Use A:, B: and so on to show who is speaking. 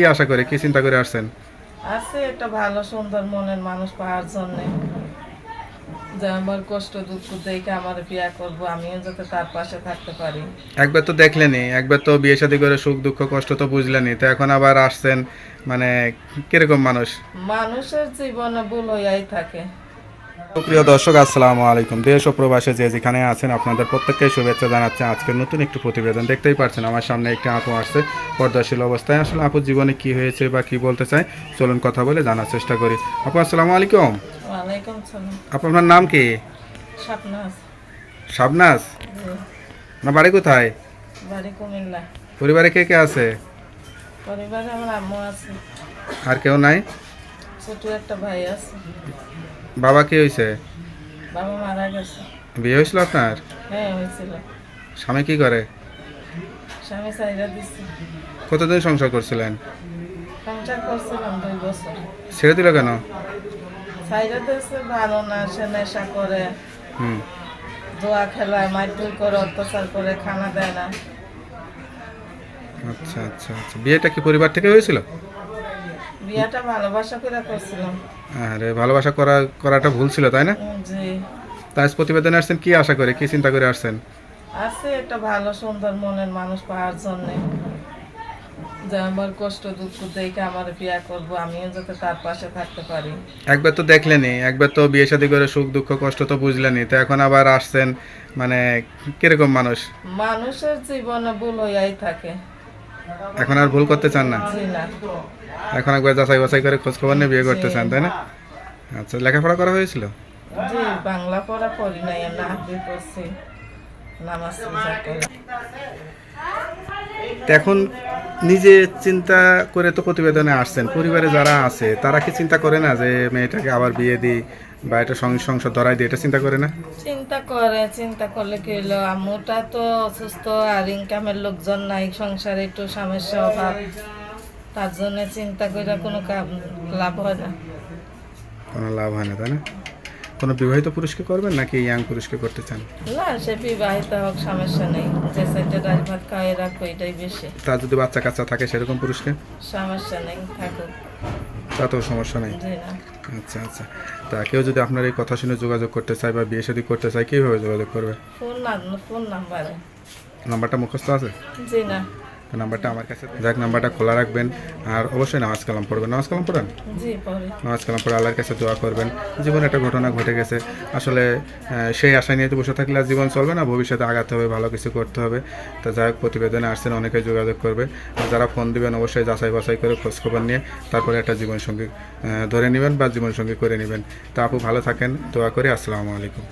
A: কি আশা করে কি চিন্তা করে আসছেন?
B: আছে একটা ভালো সুন্দর মনের মানুষ পাওয়ার জন্য। যে আমার কষ্ট দুঃখ দেখে আমার বিয়া করব আমিও যাতে তার পাশে থাকতে পারি।
A: একবার তো দেখলেনি একবার তো বিয়ে শাদী করে সুখ দুঃখ কষ্ট তো বুঝলেনি তো এখন আবার আসছেন মানে কীরকম মানুষ?
B: মানুষের জীবনে ভুল হইয়াই থাকে।
A: প্রিয় দর্শক আসসালামু আলাইকুম। দেশ ও প্রবাসে যে যেখানে আছেন আপনাদের প্রত্যেককে শুভেচ্ছা জানাচ্ছি। আজকের নতুন একটি প্রতিবেদন দেখতেই পাচ্ছেন। আমার সামনে একটি আপু আসছে পর্দাশীল অবস্থায়। আসলে আপুর জীবনে কি হয়েছে বা কি বলতে চাই চলুন কথা বলে জানার চেষ্টা করি। আপু আসসালামু আলাইকুম। আপু আপনার নাম কি? শাবনাজ। না বাড়ি কোথায়? পরিবারে কে কে আছে?
B: পরিবারে আমার আম্মু আছে।
A: আর কেউ নাই?
B: ছোট একটা ভাই আছে।
A: বাবা কি হয়েছে
B: বাবা মারা গেছে।
A: বিয়ে হয়েছিল আপনার?
B: হ্যাঁ হয়েছিল
A: স্বামী কি করে?
B: স্বামী চাইরা দিচ্ছে
A: কতদিন সংসার করছিলেন?
B: সংসার করছিলাম দুই বছর।
A: ছেড়ে দিল কেন?
B: চাইরা দিচ্ছে ভালো না সে নেশা করে।
A: হুম।
B: জোয়া খেলায় মারধর করে অত্যাচার করে খানা দেয় না।
A: আচ্ছা আচ্ছা আচ্ছা। বিয়েটা কি পরিবার থেকে হয়েছিল?
B: বিয়াটা ভালোবাসা করে করছিলাম।
A: আরে ভালোবাসা করা করাটা ভুল ছিল তাই না?
B: জি।
A: তাই প্রতিবেদনে আসছেন কি আশা করে কি চিন্তা করে আসছেন?
B: আছে একটা ভালো সুন্দর মনের মানুষ পাওয়ার জন্য। যে আমার কষ্ট দুঃখ দেখে আমার বিয়া করব আমিও যাতে তার পাশে থাকতে পারি।
A: একবার তো দেখলেনি একবার তো বিয়ে শাদী করে সুখ দুঃখ কষ্ট তো বুঝলেনি তো এখন আবার আসছেন মানে কীরকম মানুষ?
B: মানুষের জীবনে ভুল হইয়াই থাকে।
A: এখন আর ভুল করতে চান না? এখন একবার যাচাই বাছাই করে খোঁজ খবর নিয়ে বিয়ে করতে চান তাই না? আচ্ছা লেখাপড়া করা হয়েছিল?
B: বাংলা পড়া পড়ি নাই নামাজ
A: এখন নিজে চিন্তা করে তো প্রতিবেদনে আসছেন পরিবারে যারা আছে তারা কি চিন্তা করে না যে মেয়েটাকে আবার বিয়ে দিই? বা এটা সংসার ধরাই দিই এটা চিন্তা করে না?
B: চিন্তা করে চিন্তা করলে কি হলো? আম্মুটা তো অসুস্থ আর ইনকামের লোকজন নাই সংসারে একটু সমস্যা অভাব। তার জন্য চিন্তা করে কোনো লাভ হয় না।
A: কোনো লাভ হয় না তাই না? কোনো বিবাহিত পুরুষকে করবেন নাকি ইয়াং পুরুষকে করতে চান?
B: না সে বিবাহিত হোক সমস্যা নেই। যে সাইডে ডাল ভাত খাওয়াই রাখব এটাই বেশি।
A: তার যদি বাচ্চা কাচ্চা থাকে সেরকম পুরুষকে?
B: সমস্যা নেই থাকুক।
A: তাতেও সমস্যা নেই। আচ্ছা আচ্ছা। তা কেউ যদি আপনার এই কথা শুনে যোগাযোগ করতে চায় বা বিয়ে শাদী করতে চায় কীভাবে যোগাযোগ করবে?
B: ফোন নাম্বার ফোন নাম্বারে।
A: নাম্বারটা মুখস্থ আছে?
B: জি না।
A: তো নাম্বারটা আমার কাছে যাক নাম্বারটা খোলা রাখবেন। আর অবশ্যই নামাজ কালাম পড়বেন। নামাজ কালাম পড়েন? নামাজ কালাম পড়ে আল্লাহর কাছে দোয়া করবেন। জীবনে একটা ঘটনা ঘটে গেছে। আসলে সেই আশা নিয়ে তো বসে থাকলে আর জীবন চলবে না। ভবিষ্যতে আগাতে হবে ভালো কিছু করতে হবে। তা যাই হোক প্রতিবেদনে আসছেন অনেকে যোগাযোগ করবে। আর যারা ফোন দিবেন অবশ্যই যাচাই বাছাই করে খোঁজখবর নিয়ে তারপরে একটা জীবনসঙ্গী ধরে নেবেন বা জীবনসঙ্গী করে নেবেন। তা আপু ভালো থাকেন। দোয়া করি। আসসালামু আলাইকুম।